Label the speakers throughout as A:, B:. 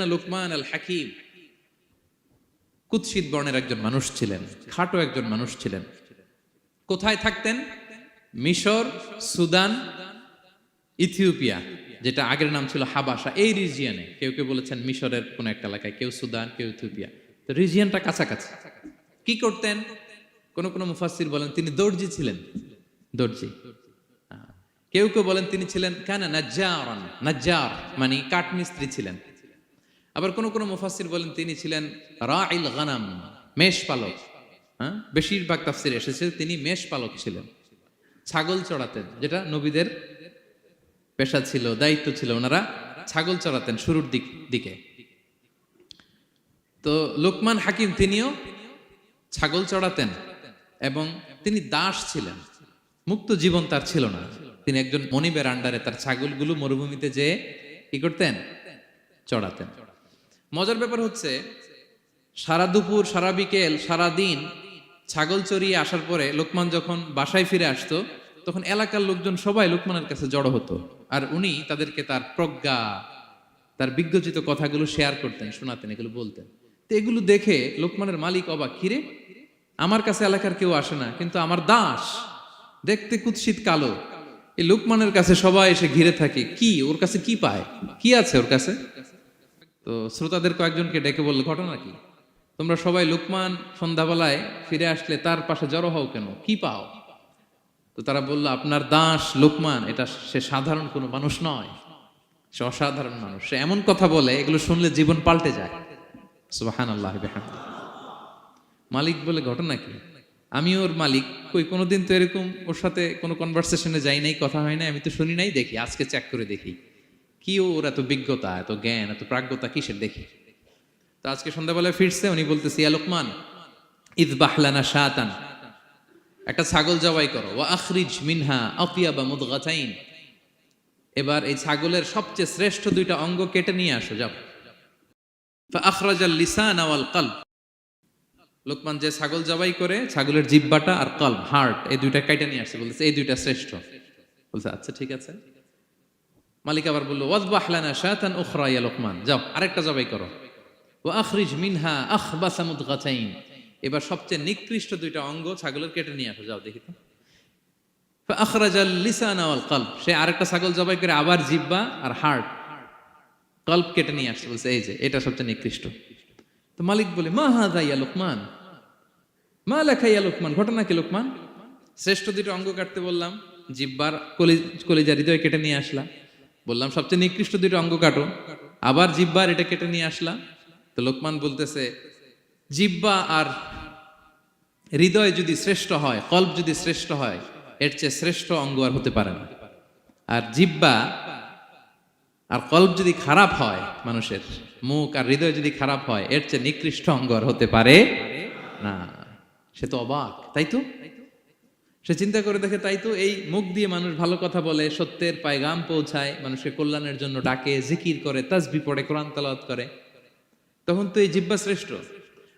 A: লুকমান আল হাকিম কুৎসিত বর্ণের একজন মানুষ ছিলেন, খাটো একজন মানুষ ছিলেন। কোথায় থাকতেন? মিশর, সুদান, ইথিওপিয়া, যেটা আগের নাম ছিল হাবাসা। এই রিজিয়নে কেউ কেউ বলেছেন মিশরের কোন একটা এলাকায় কেউ সুদান, কেউ ইথিওপিয়া। তো রিজিয়নটা কাছাকাছি। কি করতেন? কোন কোন মুফাসির বলেন, তিনি দর্জি ছিলেন। দর্জি। কেউ কেউ বলেন তিনি ছিলেন কেন নাজ্জার নাজ্জার মানে কাঠমিস্ত্রি ছিলেন। আবার কোন কোনো মুফাসির বলেন, তিনি ছিলেন রাইল গানাম, মেষ পালক। হ্যাঁ? বেশিরভাগ তাফসির এসেছে, তিনি মেষ পালক ছিলেন। ছাগল চড়াতেন, যেটা নবীদের পেশা ছিল, দায়িত্ব ছিল, ওনারা ছাগল চড়াতেন শুরুর দিক, দিকে। তো লোকমান হাকিম তিনিও ছাগল চড়াতেন এবং তিনি দাস ছিলেন। মুক্ত জীবন তার ছিল না। তিনি একজন মনিবের আন্ডারে তার ছাগলগুলো মরুভূমিতে যেয়ে কি করতেন? চড়াতেন। মজার ব্যাপার হচ্ছে, সারা দুপুর, সারা বিকেল, সারা দিন ছাগল চড়িয়ে আসার পরে লোকমান যখন বাসায় ফিরে আসতো, তখন এলাকার লোকজন সবাই লোকমানের কাছে জড়ো হতো। আর উনি তাদেরকে তার প্রজ্ঞা, তার বিজ্ঞচিত কথাগুলো শেয়ার করতেন, শোনাতেন, এগুলো বলতেন। তো এগুলো দেখে লোকমানের মালিক অবাক, কিরে, আমার কাছে এলাকার কেউ আসে না, কিন্তু আমার দাস, দেখতে কুৎসিত কালো। এই লোকমানের কাছে সবাই এসে ঘিরে থাকে, কি, ওর কাছে কি পায়? কি আছে ওর কাছে? তো শ্রোতাদের কয়েকজনকে ডেকে বলল, ঘটনা কি? তোমরা সবাই লোকমান সন্ধ্যাবেলায় ফিরে আসলে তার পাশে জড়ো হও কেন? কি পাও? তো তারা বলল, আপনার দাস লোকমান, এটা সে সাধারণ কোনো মানুষ নয়। সে অসাধারণ মানুষ। সে এমন কথা বলে, এগুলো শুনলে জীবন পাল্টে যায়। সুবাহান আল্লাহ মালিক বলে, ঘটনা কি? আমি ওর মালিক। কই, কোনোদিন তো এরকম ওর সাথে কোনো কনভারসেশনে যাই নাই, কথা হয় না আমি তো শুনি নাই, দেখি। আজকে চেক করে দেখি। কি ওর এত বিজ্ঞতা, এত জ্ঞান, এত প্রাজ্ঞতা কিসের? দেখি। তো আজকে সন্ধ্যাবেলায় ফিরছে, উনি বলতেছে, ইয়া লোকমান ঈদ বাহলানা শাতান, একটা ছাগল জবাই করো, ওয়া আখরিজ মিনহা আতিয়া বা মুদগাতাইন। এবার এই ছাগলের সবচেয়ে শ্রেষ্ঠ দুইটা অঙ্গ কেটে নিয়ে আসো, যাও। আখরাজাল লিসান আওয়াল কলব। লোকমান যে ছাগল জবাই করে, ছাগলের জিব্বাটা আর কলব, হার্ট, এই দুইটা কেটে নিয়ে আসছে বলছে এই দুইটা শ্রেষ্ঠ। বলছে আচ্ছা ঠিক আছে। মালিক আবার বলল ওয়াজবাহ লানা শাতান উখরা ইয়া লোকমান। যাও, আরেকটা জবাই করো। ওয়া আখরিজ মিনহা আখবাসা মুদগাতাইন। এবার সবচেয়ে নিকৃষ্ট দুইটা অঙ্গ ছাগলের কেটে নিয়ে আসো, যাও দেখি তো। আখরাজাল লিসান আওয়াল কলব। সে আরেকটা ছাগল জবাই করে, আবার জিব্বা আর হার্ট কল্প কেটে নিয়ে আসছে, বলছে, এই যে, এটা সবচেয়ে নিকৃষ্ট। তো মালিক বলে, মা হাদা ইয়া লোকমান? মা লেখা ইয়া লোকমান? ঘটনা কি লোকমান? শ্রেষ্ঠ দুটো অঙ্গ কাটতে বললাম, জিব্বার কলি কলিজা হৃদয় কেটে নিয়ে আসলাম বললাম, সবচেয়ে নিকৃষ্ট দুটো অঙ্গ কাটো। আবার জিব্বার এটা কেটে নিয়ে আসলাম। তো লোকমান বলতেছে জিব্বা আর হৃদয় যদি শ্রেষ্ঠ হয়, কল্প যদি শ্রেষ্ঠ হয়, এর চেয়ে শ্রেষ্ঠ অঙ্গ আর হতে পারে না। আর জিব্বা আর কল্প যদি খারাপ হয় মানুষের, মুখ আর হৃদয় যদি খারাপ হয়, এর চেয়ে নিকৃষ্ট অঙ্গ আর হতে পারে না। সে তো অবাক, তাই তো? সে চিন্তা করে দেখে তাই তো এই মুখ দিয়ে মানুষ ভালো কথা বলে, সত্যের পায়গাম পৌঁছায় মানুষের কল্যাণের জন্য ডাকে, জিকির করে তাজবি পড়ে, কোরআন তালাওয়াত করে। তখন তো এই জিব্বা শ্রেষ্ঠ।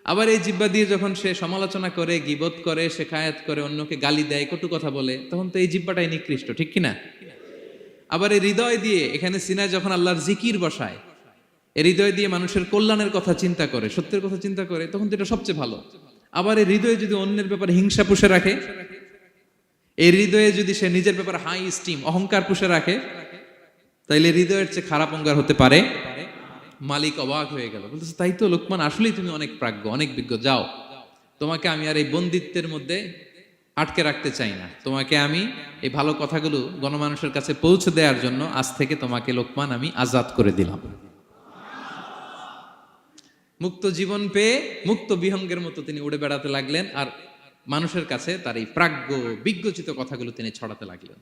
A: আবার এই জিব্বা দিয়ে যখন সে সমালোচনা করে, গিবত করে, সে শেখায়াত করে, অন্যকে গালি দেয়, কটু কথা বলে, তখন তো এই জিব্বাটাই নিকৃষ্ট, ঠিক কিনা? আবার এই হৃদয় দিয়ে, এখানে সিনায় যখন আল্লাহর জিকির বসায়, এই হৃদয় দিয়ে মানুষের কল্যাণের কথা চিন্তা করে, সত্যের কথা চিন্তা করে, তখন তো এটা সবচেয়ে ভালো। আবার এই হৃদয়ে যদি অন্যের ব্যাপারে হিংসা পুষে রাখে এই হৃদয়ে যদি সে নিজের ব্যাপারে হাই স্টিম অহংকার পুষে রাখে, তাইলে হৃদয়ের চেয়ে খারাপ অঙ্গার হতে পারে। মালিক অবাক হয়ে গেল। বলতেছে, তাই তো লোকমান, আসলেই তুমি অনেক প্রাজ্ঞ, অনেক বিজ্ঞ, যাও। তোমাকে আমি আর এই বন্দিত্বের মধ্যে আটকে রাখতে চাই না। তোমাকে আমি এই ভালো কথাগুলো গণমানুষের কাছে পৌঁছে দেওয়ার জন্য আজ থেকে তোমাকে লোকমান, আমি আজাদ করে দিলাম। মুক্ত জীবন পেয়ে, মুক্ত বিহঙ্গের মতো তিনি উড়ে বেড়াতে লাগলেন। আর মানুষের কাছে তার এই প্রাজ্ঞ বিজ্ঞচিত কথাগুলো তিনি ছড়াতে লাগলেন।